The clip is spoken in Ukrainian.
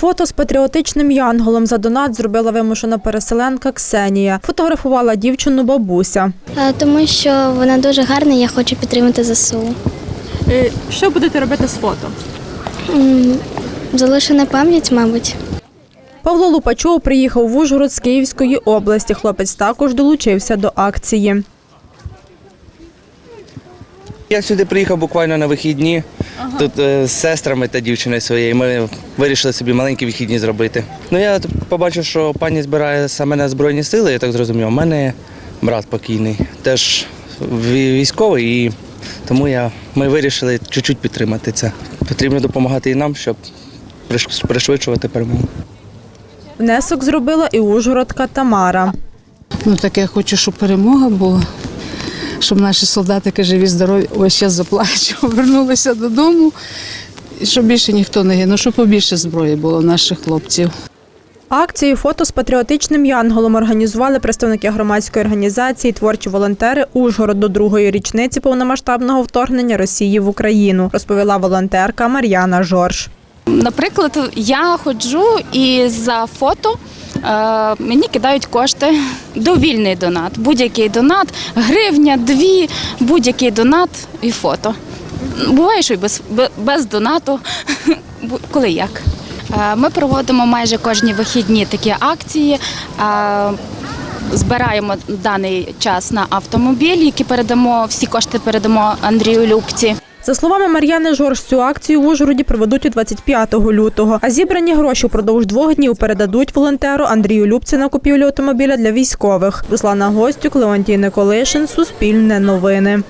Фото з патріотичним янголом за донат зробила вимушена переселенка Ксенія. Фотографувала дівчину бабуся. Е, Тому що вона дуже гарна, я хочу підтримати ЗСУ. Е, Що будете робити з фото? Залишена пам'ять, мабуть. Павло Лупачов приїхав в Ужгород з Київської області. Хлопець також долучився до акції. Я сюди приїхав буквально на вихідні. Тут е, з сестрами та дівчиною своєю. Ми вирішили собі маленькі вихідні зробити. Ну я тут побачив, що пані збирає саме на Збройні сили, я так зрозумів. У мене брат покійний, теж військовий, і тому я, ми вирішили чуть-чуть підтримати це. Потрібно допомагати і нам, щоб пришвидшувати перемогу. Внесок зробила і ужгородка Тамара. Ну так я хочу, щоб перемога була, щоб наші солдатики живі, здорові, ось зараз заплачу, вернулися додому, щоб більше ніхто не гинув, щоб побільше зброї було наших хлопців. Акцію фото з патріотичним янголом організували представники громадської організації Творчі волонтери Ужгород до другої річниці повномасштабного вторгнення Росії в Україну, розповіла волонтерка Мар'яна Жорж. Наприклад, я ходжу і за фото е, мені кидають кошти. Довільний донат. Будь-який донат, гривня, дві, будь-який донат і фото. Буває, що й без, без донату, коли як. Е, Ми проводимо майже кожні вихідні такі акції. Е, Збираємо даний час на автомобіль, які передамо, всі кошти передамо Андрію Любці. За словами Мар'яни Жорж, цю акцію в Ужгороді проведуть у 25 лютого, а зібрані гроші впродовж двох днів передадуть волонтеру Андрію Любці на купівлю автомобіля для військових. Руслана Гостюк, Леонтій Николишин, Суспільне новини.